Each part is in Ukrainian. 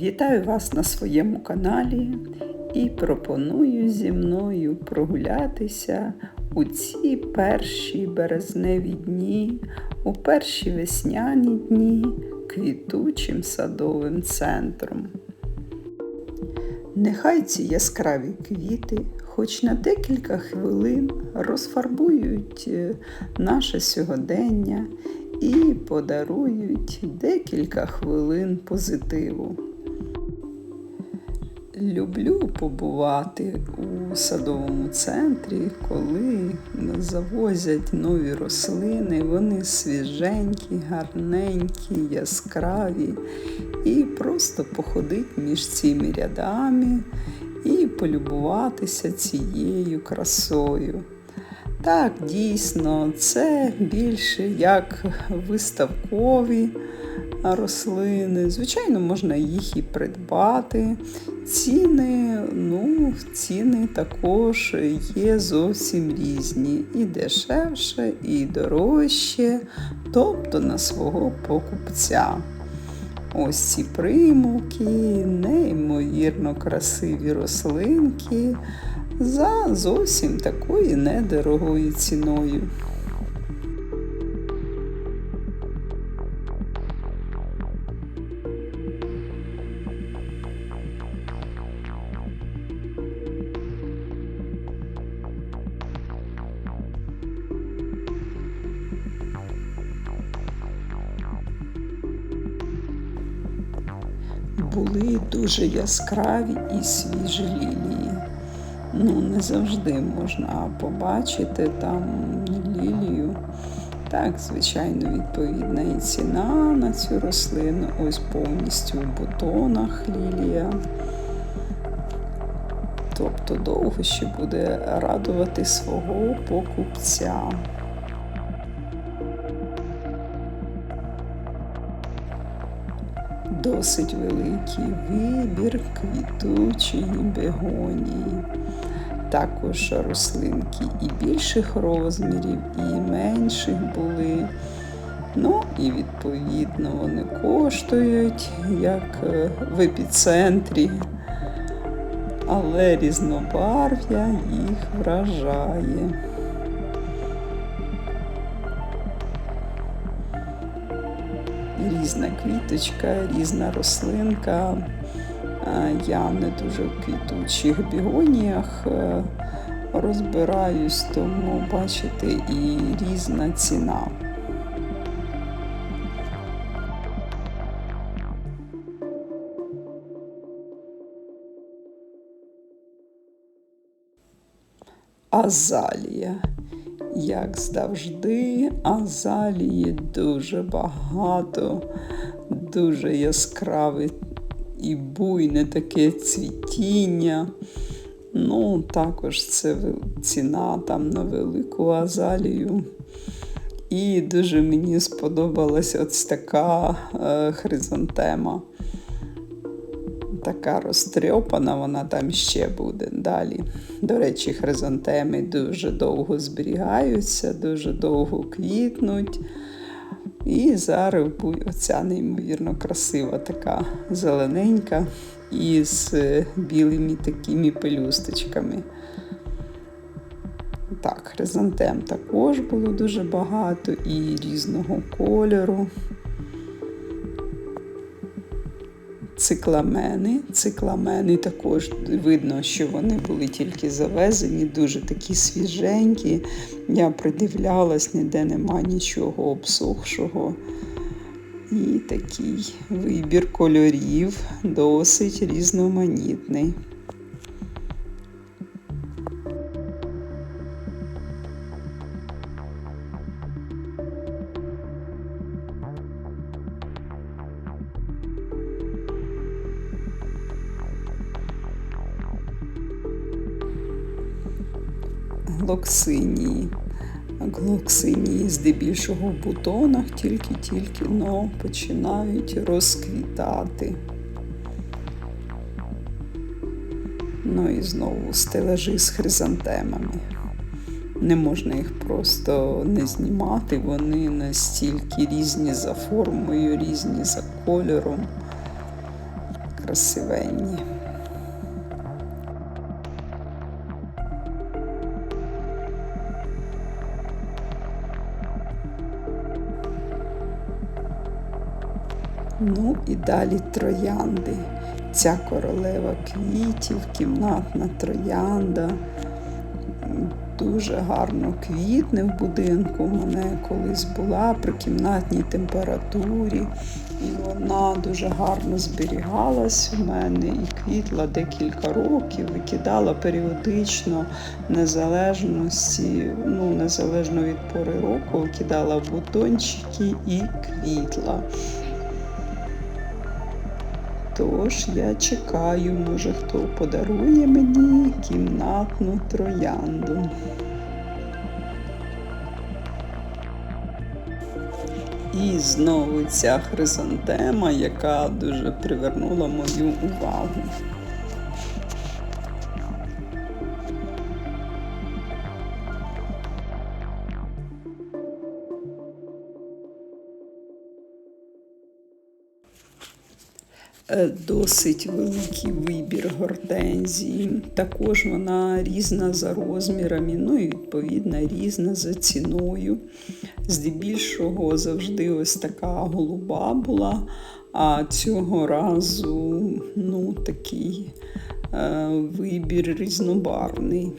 Вітаю вас на своєму каналі і пропоную зі мною прогулятися у ці перші березневі дні, у перші весняні дні квітучим садовим центром. Нехай ці яскраві квіти, хоч на декілька хвилин розфарбують е, наше сьогодення і подарують декілька хвилин позитиву. Люблю побувати у садовому центрі, коли завозять нові рослини, вони свіженькі, гарненькі, яскраві. І просто походити між цими рядами і полюбуватися цією красою. Так, дійсно, це більше як виставкові рослини. Звичайно, можна їх і придбати. Ціни, ну, ціни також є зовсім різні. І дешевше, і дорожче, тобто на свого покупця. Ось ці примулки, неймовірно красиві рослинки за зовсім такою недорогою ціною. Були дуже яскраві і свіжі лілії ну, не завжди можна побачити там лілію. Так, звичайно, відповідна і ціна на цю рослину. Ось повністю в бутонах лілія. Тобто довго ще буде радувати свого покупця. Досить великий вибір квітучої бегонії також рослинки і більших розмірів, і менших були. Ну і відповідно вони коштують, як е, в епіцентрі, але різнобарв'я їх вражає. Різна квіточка, різна рослинка. Я не дуже в квітучих бігоніях е, розбираюсь, тому бачите і різна ціна. Азалія. Як завжди, азалії дуже багато, дуже яскравий і буйне таке цвітіння. Ну, також це ціна там на велику азалію. І дуже мені сподобалася ось така е, хризантема. Така розтрьопана, вона там ще буде далі. До речі, хризантеми дуже довго зберігаються, дуже довго квітнуть. І зараз оця неймовірно красива, така зелененька із е, білими такими пелюсточками. Так, хризантем також було дуже багато і різного кольору. Цикламени. Цикламени також видно, що вони були тільки завезені, дуже такі свіженькі. Я придивлялась, ніде нема нічого обсохшого. І такий вибір кольорів досить різноманітний. Глоксинії. Глоксинії здебільшого в бутонах тільки-тільки но починають розквітати. Ну і знову стелажі з хризантемами. Не можна їх просто не знімати, вони настільки різні за формою, різні за кольором. красивенні. Ну і далі троянди. Ця королева квітів, кімнатна троянда. Дуже гарно квітне в будинку. У мене колись була при кімнатній температурі, і вона дуже гарно зберігалась у мене і квітла декілька років, викидала періодично незалежності, ну, незалежно від пори року, викидала бутончики і квітла. Тож я чекаю, може хто подарує мені кімнатну троянду. І знову ця хризантема, яка дуже привернула мою увагу. Досить великий вибір гортензії. Також вона різна за розмірами, ну і відповідно різна за ціною. Здебільшого завжди ось така голуба була, а цього разу ну, такий е, вибір різнобарвний.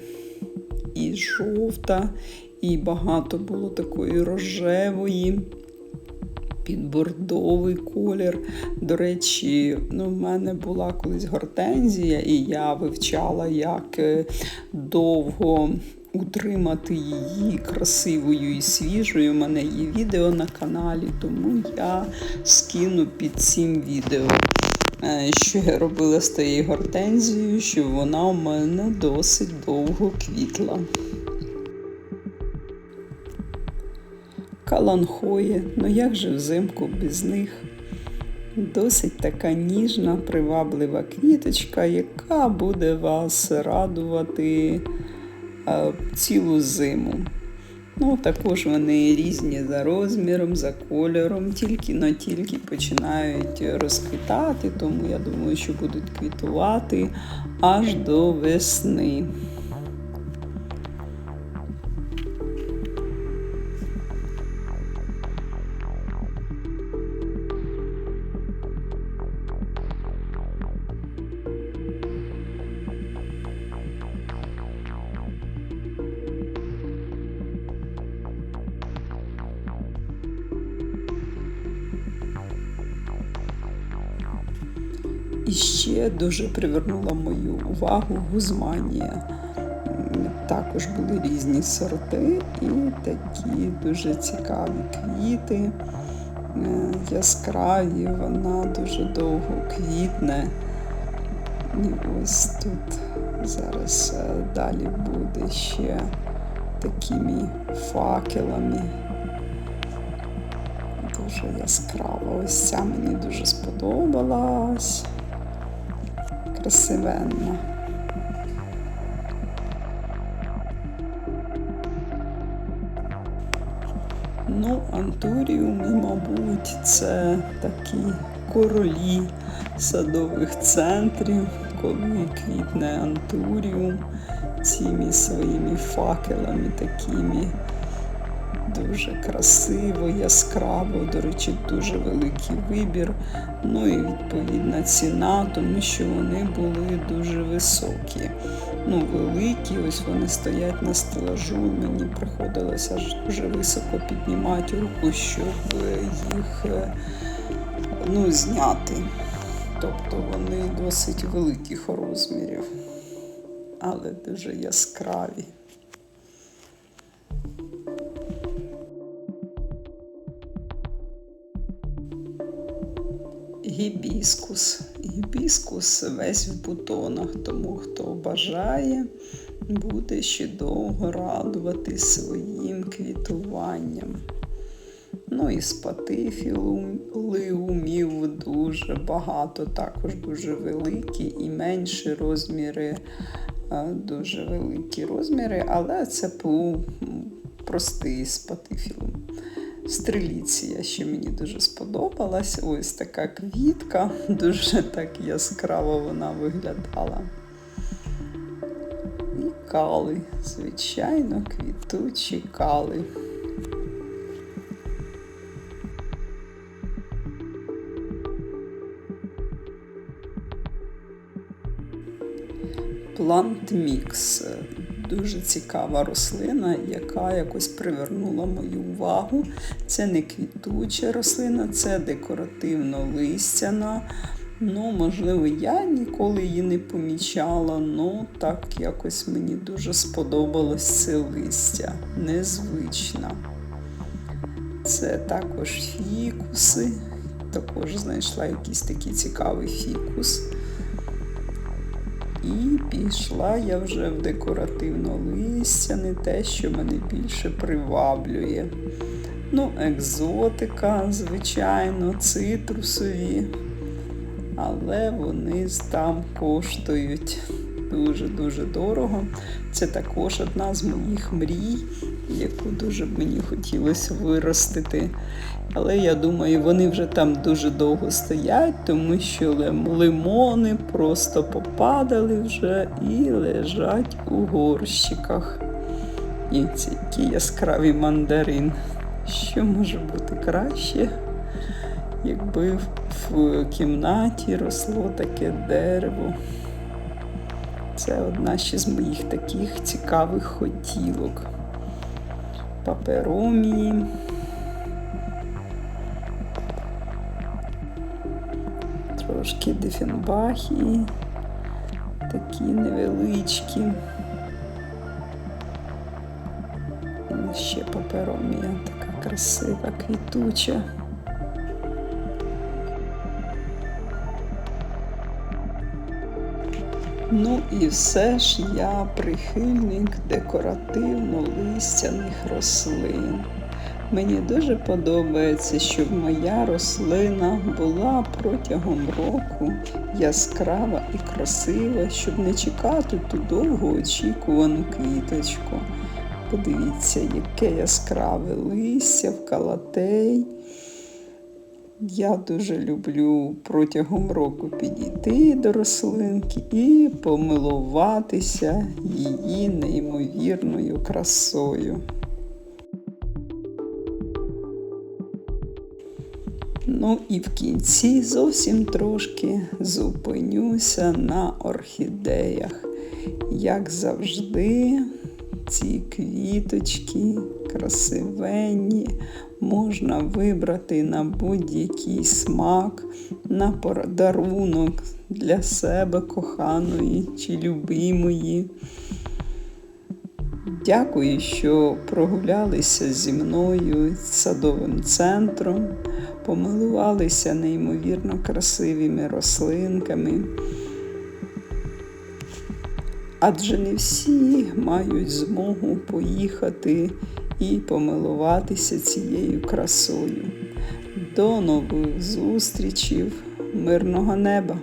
І жовта, і багато було такої рожевої під бордовий колір. До речі, ну, в мене була колись гортензія, і я вивчала, як е, довго утримати її красивою і свіжою. У мене є відео на каналі, тому я скину під цим відео. Е, що я робила з тією гортензією, що вона у мене досить довго квітла. Каланхої, ну як же взимку без них? Досить така ніжна, приваблива квіточка, яка буде вас радувати а, цілу зиму. Ну, Також вони різні за розміром, за кольором, тільки но тільки починають розквітати, тому я думаю, що будуть квітувати аж до весни. Ще дуже привернула мою увагу гузманія. Також були різні сорти і такі дуже цікаві квіти, е, яскраві, вона дуже довго квітне. І ось тут зараз е, далі буде ще такими факелами. Дуже яскрава. Ось ця мені дуже сподобалась красивенна. Ну, антуріуми, мабуть, це такі королі садових центрів, коли квітне антуріум цими своїми факелами такими. Дуже красиво, яскраво, до речі, дуже великий вибір. Ну і відповідна ціна, тому що вони були дуже високі. Ну, великі, ось вони стоять на стелажу. Мені приходилося дуже високо піднімати руку, щоб їх ну, зняти. Тобто вони досить великих розмірів, але дуже яскраві. Гібіскус. Гібіскус весь в бутонах, тому хто бажає, буде ще довго радувати своїм квітуванням. Ну і спатифілумів дуже багато, також дуже великі і менші розміри, дуже великі розміри, але це був простий спатифілум. Стреліція, що мені дуже сподобалась. Ось така квітка, дуже так яскраво вона виглядала. І кали, звичайно, квітучі кали. Mix. Дуже цікава рослина, яка якось привернула мою увагу. Це не квітуча рослина, це декоративно-листяна. Ну, можливо, я ніколи її не помічала, ну так якось мені дуже сподобалось це листя. Незвична. Це також фікуси. Також знайшла якийсь такий цікавий фікус. І пішла я вже в декоративно листя, не те, що мене більше приваблює. Ну, екзотика, звичайно, цитрусові, але вони там коштують дуже-дуже дорого. Це також одна з моїх мрій, яку дуже мені хотілося виростити. Але я думаю, вони вже там дуже довго стоять, тому що лимони просто попадали вже і лежать у горщиках. І ці які яскраві мандарин. Що може бути краще, якби в кімнаті росло таке дерево? Це одна ще з моїх таких цікавих хотілок. Паперомії. Трошки дифенбахії, такі невеличкі. Ще паперомія, така красива, квітуча. Ну і все ж я прихильник декоративно-листяних рослин. Мені дуже подобається, щоб моя рослина була протягом року яскрава і красива, щоб не чекати ту довго очікувану квіточку. Подивіться, яке яскраве листя в калатей. Я дуже люблю протягом року підійти до рослинки і помилуватися її неймовірною красою. Ну і в кінці зовсім трошки зупинюся на орхідеях. Як завжди, ці квіточки красивенні, можна вибрати на будь-який смак, на подарунок для себе коханої чи любимої. Дякую, що прогулялися зі мною садовим центром, помилувалися неймовірно красивими рослинками. Адже не всі мають змогу поїхати і помилуватися цією красою. До нових зустрічів, мирного неба!